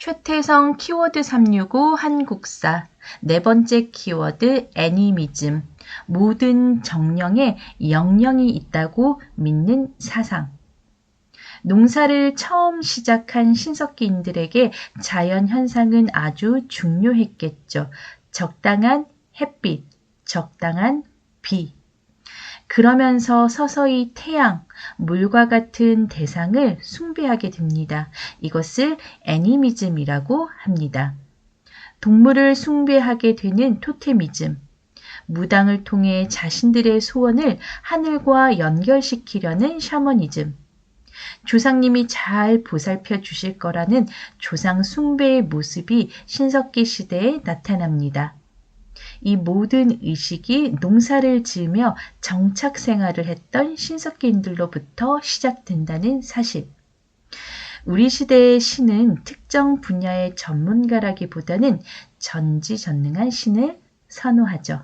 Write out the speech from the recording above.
최태성 키워드 365 한국사 네 번째 키워드 애니미즘 모든 정령에 영령이 있다고 믿는 사상 농사를 처음 시작한 신석기인들에게 자연 현상은 아주 중요했겠죠. 적당한 햇빛, 적당한 비. 그러면서 서서히 태양, 물과 같은 대상을 숭배하게 됩니다. 이것을 애니미즘이라고 합니다. 동물을 숭배하게 되는 토테미즘. 무당을 통해 자신들의 소원을 하늘과 연결시키려는 샤머니즘. 조상님이 잘 보살펴 주실 거라는 조상 숭배의 모습이 신석기 시대에 나타납니다. 이 모든 의식이 농사를 지으며 정착 생활을 했던 신석기인들로부터 시작된다는 사실. 우리 시대의 신은 특정 분야의 전문가라기보다는 전지전능한 신을 선호하죠.